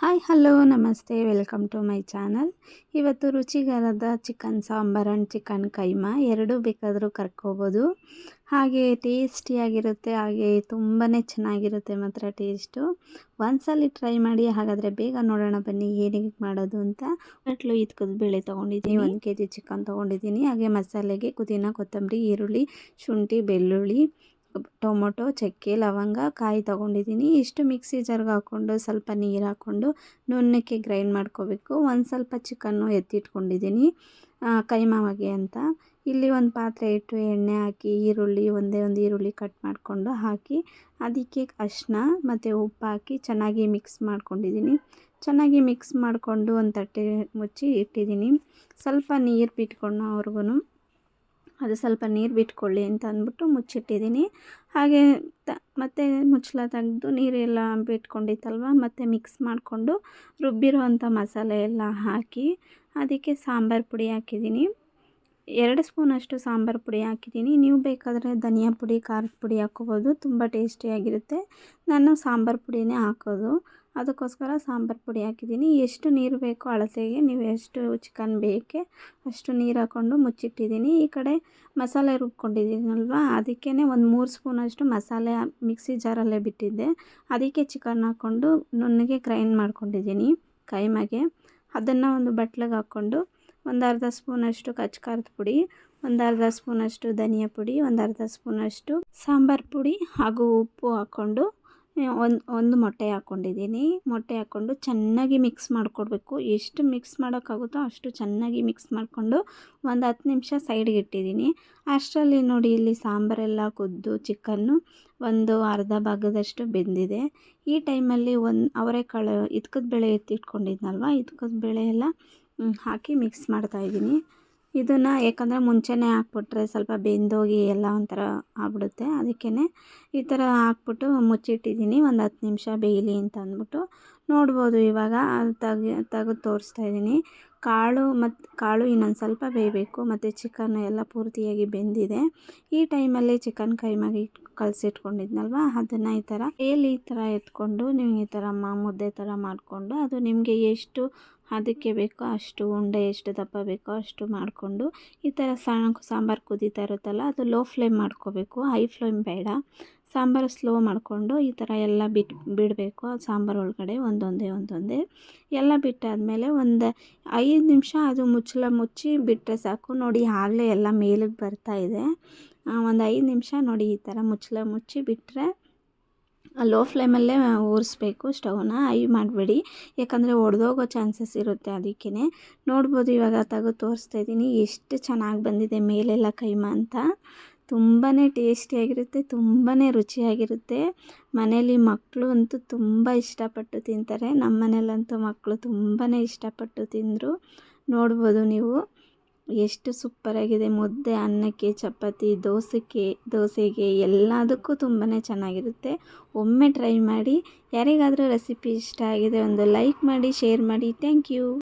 Hi hello ನಮಸ್ತೆ welcome to my channel. ಇವತ್ತು ರುಚಿಕರದ chicken sambar and chicken keema ಎರಡೂ ಬೇಕಾದರೂ ಕರ್ಕೋಬೋದು. ಹಾಗೆ ಟೇಸ್ಟಿಯಾಗಿರುತ್ತೆ ಹಾಗೆ ತುಂಬಾ ಚೆನ್ನಾಗಿರುತ್ತೆ ಮಾತ್ರ ಟೇಸ್ಟು. ಒಂದ್ಸಲ ಟ್ರೈ ಮಾಡಿ ಹಾಗಾದರೆ ಬೇಗ ನೋಡೋಣ ಬನ್ನಿ ಏನಿಗೆ ಮಾಡೋದು ಅಂತ. ಬಟ್ಲು ಇದ್ಕದ ಬೇಳೆ ತೊಗೊಂಡಿದ್ದೀನಿ. ಒಂದು ಕೆ ಜಿ ಚಿಕನ್ ತೊಗೊಂಡಿದ್ದೀನಿ. ಹಾಗೆ ಮಸಾಲೆಗೆ ಪುದೀನ ಕೊತ್ತಂಬರಿ ಈರುಳ್ಳಿ ಶುಂಠಿ ಬೆಳ್ಳುಳ್ಳಿ ಟೊಮೊಟೊ, ಚಕ್ಕೆ, ಲವಂಗ, ಕಾಯಿ ತೊಗೊಂಡಿದ್ದೀನಿ. ಇಷ್ಟು ಮಿಕ್ಸಿ ಜಾರ್ಗೆ ಹಾಕ್ಕೊಂಡು ಸ್ವಲ್ಪ ನೀರು ಹಾಕ್ಕೊಂಡು ನುಣ್ಣಕ್ಕೆ ಗ್ರೈಂಡ್ ಮಾಡ್ಕೋಬೇಕು. ಒಂದು ಸ್ವಲ್ಪ ಚಿಕನ್ನು ಎತ್ತಿಟ್ಕೊಂಡಿದ್ದೀನಿ ಕೈಮಾವಾಗೆ ಅಂತ. ಇಲ್ಲಿ ಒಂದು ಪಾತ್ರೆ ಇಟ್ಟು ಎಣ್ಣೆ ಹಾಕಿ, ಈರುಳ್ಳಿ, ಒಂದೇ ಒಂದು ಈರುಳ್ಳಿ ಕಟ್ ಮಾಡಿಕೊಂಡು ಹಾಕಿ, ಅದಕ್ಕೆ ಅರಿಶಿನ ಮತ್ತು ಉಪ್ಪು ಹಾಕಿ ಚೆನ್ನಾಗಿ ಮಿಕ್ಸ್ ಮಾಡ್ಕೊಂಡಿದ್ದೀನಿ. ಚೆನ್ನಾಗಿ ಮಿಕ್ಸ್ ಮಾಡಿಕೊಂಡು ಒಂದು ತಟ್ಟೆ ಮುಚ್ಚಿ ಇಟ್ಟಿದ್ದೀನಿ. ಸ್ವಲ್ಪ ನೀರು ಬಿಟ್ಕೊಂಡವ್ರಿಗೂ ಅದು ಸ್ವಲ್ಪ ನೀರು ಬಿಟ್ಕೊಳ್ಳಿ ಅಂತ ಅಂದ್ಬಿಟ್ಟು ಮುಚ್ಚಿಟ್ಟಿದ್ದೀನಿ. ಹಾಗೆ ತ, ಮತ್ತು ಮುಚ್ಚಳ ತೆಗೆದು ನೀರೆಲ್ಲ ಬಿಟ್ಕೊಂಡಿತ್ತಲ್ವ, ಮತ್ತು ಮಿಕ್ಸ್ ಮಾಡಿಕೊಂಡು ರುಬ್ಬಿರೋ ಅಂಥ ಮಸಾಲೆ ಎಲ್ಲ ಹಾಕಿ ಅದಕ್ಕೆ ಸಾಂಬಾರು ಪುಡಿ ಹಾಕಿದ್ದೀನಿ. ಎರಡು ಸ್ಪೂನಷ್ಟು ಸಾಂಬಾರು ಪುಡಿ ಹಾಕಿದ್ದೀನಿ. ನೀವು ಬೇಕಾದರೆ ಧನಿಯಾ ಪುಡಿ, ಖಾರದ ಪುಡಿ ಹಾಕ್ಕೋಬೋದು, ತುಂಬ ಟೇಸ್ಟಿಯಾಗಿರುತ್ತೆ. ನಾನು ಸಾಂಬಾರು ಪುಡಿನೇ ಹಾಕೋದು. ಅದಕ್ಕೋಸ್ಕರ ಸಾಂಬಾರು ಪುಡಿ ಹಾಕಿದ್ದೀನಿ. ಎಷ್ಟು ನೀರು ಬೇಕೋ ಅಳತೆಗೆ ನೀವು ಎಷ್ಟು ಚಿಕನ್ ಬೇಕೆ ಅಷ್ಟು ನೀರು ಹಾಕ್ಕೊಂಡು ಮುಚ್ಚಿಟ್ಟಿದ್ದೀನಿ. ಈ ಕಡೆ ಮಸಾಲೆ ರುಬ್ಕೊಂಡಿದ್ದೀನಲ್ವಾ? ಅದಕ್ಕೇ ಒಂದು ಮೂರು ಸ್ಪೂನಷ್ಟು ಮಸಾಲೆ ಮಿಕ್ಸಿ ಜಾರಲ್ಲೇ ಬಿಟ್ಟಿದ್ದೆ. ಅದಕ್ಕೆ ಚಿಕನ್ ಹಾಕ್ಕೊಂಡು ನುಣ್ಣಗೆ ಗ್ರೈಂಡ್ ಮಾಡ್ಕೊಂಡಿದ್ದೀನಿ ಕೈಮಾಗೆ. ಅದನ್ನು ಒಂದು ಬಟ್ಲಿಗೆ ಹಾಕ್ಕೊಂಡು ಒಂದು ಅರ್ಧ ಸ್ಪೂನಷ್ಟು ಕಚ್ಕಾರದ ಪುಡಿ, ಒಂದು ಅರ್ಧ ಸ್ಪೂನಷ್ಟು ಧನಿಯಾ ಪುಡಿ, ಒಂದು ಅರ್ಧ ಸ್ಪೂನಷ್ಟು ಸಾಂಬಾರು ಪುಡಿ ಹಾಗೂ ಉಪ್ಪು ಹಾಕ್ಕೊಂಡು ಒಂದು ಒಂದು ಮೊಟ್ಟೆ ಹಾಕ್ಕೊಂಡಿದ್ದೀನಿ ಮೊಟ್ಟೆ ಹಾಕ್ಕೊಂಡು ಚೆನ್ನಾಗಿ ಮಿಕ್ಸ್ ಮಾಡಿಕೊಡ್ಬೇಕು. ಎಷ್ಟು ಮಿಕ್ಸ್ ಮಾಡೋಕ್ಕಾಗುತ್ತೋ ಅಷ್ಟು ಚೆನ್ನಾಗಿ ಮಿಕ್ಸ್ ಮಾಡಿಕೊಂಡು ಒಂದು ಹತ್ತು ನಿಮಿಷ ಸೈಡ್ಗೆ ಇಟ್ಟಿದ್ದೀನಿ. ಅಷ್ಟರಲ್ಲಿ ನೋಡಿ ಇಲ್ಲಿ ಸಾಂಬಾರೆಲ್ಲ ಕುದ್ದು ಚಿಕನ್ನು ಒಂದು ಅರ್ಧ ಭಾಗದಷ್ಟು ಬೆಂದಿದೆ. ಈ ಟೈಮಲ್ಲಿ ಒಂದು ಅವರೆಕಾಳು, ಇದ್ಕದ ಬೇಳೆ ಎತ್ತಿಟ್ಕೊಂಡಿದ್ನಲ್ವ? ಇದ್ಕದ ಬೇಳೆ ಎಲ್ಲ ಹಾಕಿ ಮಿಕ್ಸ್ ಮಾಡ್ತಾಯಿದ್ದೀನಿ ಇದನ್ನು ಯಾಕಂದರೆ ಮುಂಚೆನೇ ಹಾಕ್ಬಿಟ್ರೆ ಸ್ವಲ್ಪ ಬೆಂದೋಗಿ ಎಲ್ಲ ಒಂಥರ ಆಗ್ಬಿಡುತ್ತೆ. ಅದಕ್ಕೇ ಈ ಥರ ಹಾಕ್ಬಿಟ್ಟು ಮುಚ್ಚಿಟ್ಟಿದ್ದೀನಿ. ಒಂದು ಹತ್ತು ನಿಮಿಷ ಬೇಯಲಿ ಅಂತ ಅಂದ್ಬಿಟ್ಟು ನೋಡ್ಬೋದು. ಇವಾಗ ತೆಗೆ, ತೆಗೆದು ತೋರಿಸ್ತಾ ಇದ್ದೀನಿ. ಕಾಳು ಮತ್ತು ಕಾಳು ಇನ್ನೊಂದು ಸ್ವಲ್ಪ ಬೇಯಬೇಕು. ಮತ್ತು ಚಿಕನ್ ಎಲ್ಲ ಪೂರ್ತಿಯಾಗಿ ಬೆಂದಿದೆ. ಈ ಟೈಮಲ್ಲಿ ಚಿಕನ್ ಕೈಮಾಗಿ ಕಲಸಿಟ್ಕೊಂಡಿದ್ನಲ್ವ? ಅದನ್ನು ಈ ಥರ ಏಲಿ ಈ ಥರ ಎತ್ಕೊಂಡು ನೀವು ಈ ಥರ ಮುದ್ದೆ ಥರ ಮಾಡಿಕೊಂಡು ಅದು ನಿಮಗೆ ಎಷ್ಟು ಅದಕ್ಕೆ ಬೇಕೋ ಅಷ್ಟು ಉಂಡೆ, ಎಷ್ಟು ದಪ್ಪ ಬೇಕೋ ಅಷ್ಟು ಮಾಡಿಕೊಂಡು ಈ ಥರ ಸಣ್ಣ ಸಾಂಬಾರು ಕುದೀತಾ ಇರುತ್ತಲ್ಲ, ಅದು ಲೋ ಫ್ಲೇಮ್ ಮಾಡ್ಕೋಬೇಕು. ಹೈ ಫ್ಲೇಮ್ ಬೇಡ. ಸಾಂಬಾರು ಸ್ಲೋ ಮಾಡಿಕೊಂಡು ಈ ಥರ ಎಲ್ಲ ಬಿಟ್ಟು ಬಿಡಬೇಕು. ಸಾಂಬಾರು ಒಳಗಡೆ ಒಂದೊಂದೇ ಒಂದೊಂದೇ. ಎಲ್ಲ ಬಿಟ್ಟಾದಮೇಲೆ ಒಂದು ಐದು ನಿಮಿಷ ಅದು ಮುಚ್ಚಲ ಮುಚ್ಚಿ ಬಿಟ್ಟರೆ ಸಾಕು. ನೋಡಿ ಆಗಲೇ ಎಲ್ಲ ಮೇಲಕ್ಕೆ ಬರ್ತಾಯಿದೆ ಒಂದು ಐದು ನಿಮಿಷ ನೋಡಿ ಈ ಥರ ಮುಚ್ಚಳ ಮುಚ್ಚಿ ಬಿಟ್ಟರೆ ಲೋ ಫ್ಲೇಮಲ್ಲೇ ಉರಿಸ್ಬೇಕು ಸ್ಟವ್ನ ಐ ಮಾಡಬೇಡಿ. ಯಾಕಂದರೆ ಒಡೆದೋಗೋ ಚಾನ್ಸಸ್ ಇರುತ್ತೆ ಅದಕ್ಕೇ ನೋಡ್ಬೋದು ಇವಾಗ ತಗೋ ತೋರಿಸ್ತಾ ಇದ್ದೀನಿ. ಎಷ್ಟು ಚೆನ್ನಾಗಿ ಬಂದಿದೆ ಮೇಲೆಲ್ಲ ಕೈಮಾ ಅಂತ. ತುಂಬಾ ಟೇಸ್ಟಿಯಾಗಿರುತ್ತೆ ತುಂಬಾ ರುಚಿಯಾಗಿರುತ್ತೆ. ಮನೇಲಿ ಮಕ್ಕಳು ಅಂತೂ ತುಂಬ ಇಷ್ಟಪಟ್ಟು ತಿಂತಾರೆ. ನಮ್ಮ ಮನೇಲಂತೂ ಮಕ್ಕಳು ತುಂಬಾ ಇಷ್ಟಪಟ್ಟು ತಿಂದರು. ನೋಡ್ಬೋದು ನೀವು. ಎಷ್ಟು ಸೂಪ್ಪರಾಗಿದೆ ಮುದ್ದೆ, ಅನ್ನಕ್ಕೆ, ಚಪಾತಿ ದೋಸೆಗೆ ದೋಸೆಗೆ ಎಲ್ಲದಕ್ಕೂ ತುಂಬಾ ಚೆನ್ನಾಗಿರುತ್ತೆ. ಒಮ್ಮೆ ಟ್ರೈ ಮಾಡಿ. ಯಾರಿಗಾದರೂ ರೆಸಿಪಿ ಇಷ್ಟ ಆಗಿದೆ ಒಂದು ಲೈಕ್ ಮಾಡಿ, ಶೇರ್ ಮಾಡಿ. Thank you.